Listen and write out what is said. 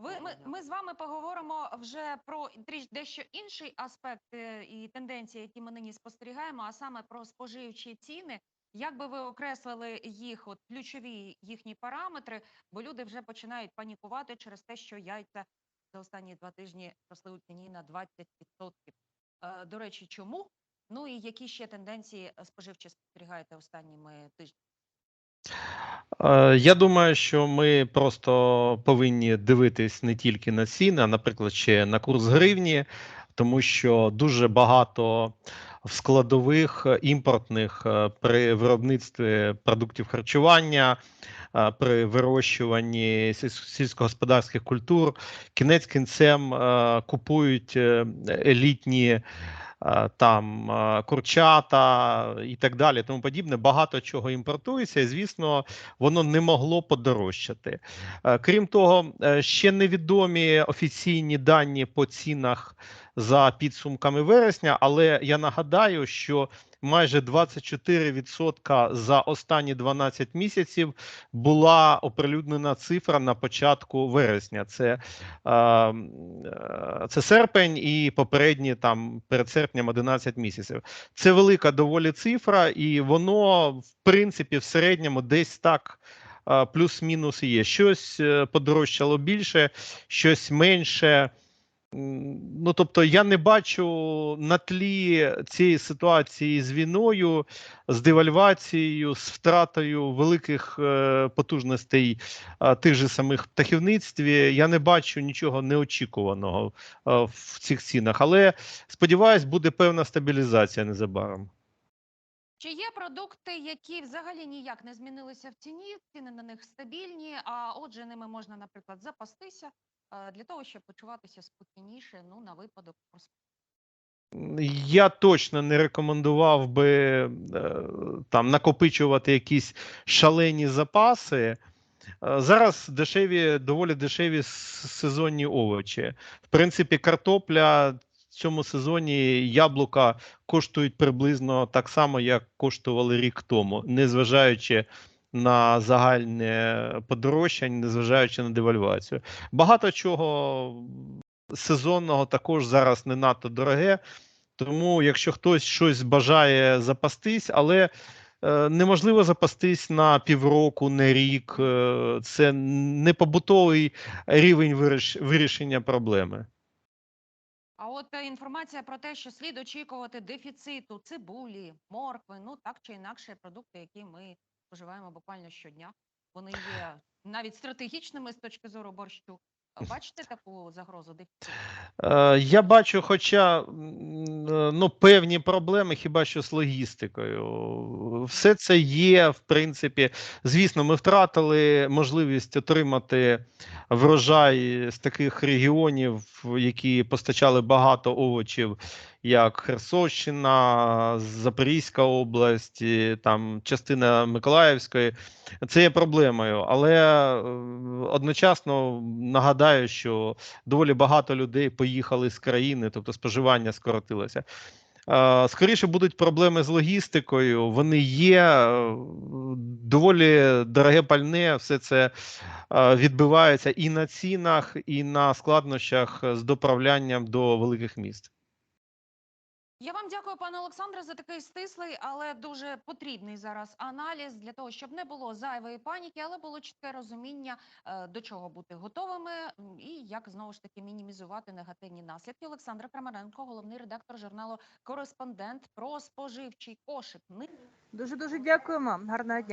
Ви ми, ми з вами поговоримо вже про дещо інший аспект е, і тенденції, які ми нині спостерігаємо, а саме про споживчі ціни. Як би ви окреслили їх, от ключові їхні параметри, бо люди вже починають панікувати через те, що яйця за останні два тижні росли у ціні на 20%. Е, До речі, чому? Ну і які ще тенденції споживчі спостерігаєте останніми тижнями? Е, Я думаю, що ми просто повинні дивитись не тільки на ціни, а, наприклад, ще на курс гривні, тому що дуже багато складових е, імпортних е, при виробництві продуктів харчування, при вирощуванні сільськогосподарських культур, кінець кінцем купують елітні там е, курчата і так далі, тому подібне. Багато чого імпортується, і звісно, воно не могло подорожчати. Е, Крім того, е, ще невідомі офіційні дані по цінах за підсумками вересня, але я нагадаю, що майже 24% за останні 12 місяців була оприлюднена цифра на початку вересня. Це, е, е, це серпень і попередні там перед серпнем 11 місяців. Це велика доволі цифра, і воно в принципі в середньому десь так. е, Плюс-мінус є. Щось подорожчало більше, щось менше. Ну, тобто, я не бачу на тлі цієї ситуації з війною, з девальвацією, з втратою великих е, потужностей е, тих же самих птахівництві. Я не бачу нічого неочікуваного е, в цих цінах. Але сподіваюсь, буде певна стабілізація незабаром. Чи є продукти, які взагалі ніяк не змінилися в ціні, ціни на них стабільні, а отже, ними можна, наприклад, запастися е, для того, щоб почуватися спокійніше, ну, на випадок Я точно не рекомендував би е, там накопичувати якісь шалені запаси. Е, Зараз дешеві, доволі дешеві сезонні овочі. В принципі, картопля в цьому сезоні яблука коштують приблизно так само, як коштували рік тому, незважаючи на загальне подорожчання, незважаючи на девальвацію. Багато чого сезонного також зараз не надто дороге. Тому, якщо хтось щось бажає запастись, але е, неможливо запастись на півроку, на рік. е, Це не побутовий рівень виріш- вирішення проблеми. А от е, інформація про те, що слід очікувати дефіциту цибулі, моркви, ну так чи інакше, продукти, які ми споживаємо буквально щодня, вони є навіть стратегічними з точки зору борщу. Бачите таку загрозу? Е, Я бачу, хоча е, ну, певні проблеми, хіба що з логістикою. Все це є, в принципі. Звісно, ми втратили можливість отримати врожай з таких регіонів, які постачали багато овочів, як Херсонщина, Запорізька область, там частина Миколаївської. Це є проблемою, але е, одночасно нагадаю, що доволі багато людей поїхали з країни, тобто споживання скоротилося. Е, Скоріше будуть проблеми з логістикою. Вони є е, доволі дороге пальне. Все це відбивається і на цінах, і на складнощах з доправлянням до великих міст. Я вам дякую, пане Олександре, за такий стислий, але дуже потрібний зараз аналіз для того, щоб не було зайвої паніки, але було чітке розуміння, е, до чого бути готовими і як знову ж таки мінімізувати негативні наслідки. Олександр Крамаренко, головний редактор журналу Кореспондент про споживчий кошик. Дуже дуже дякуємо. Гарного дня.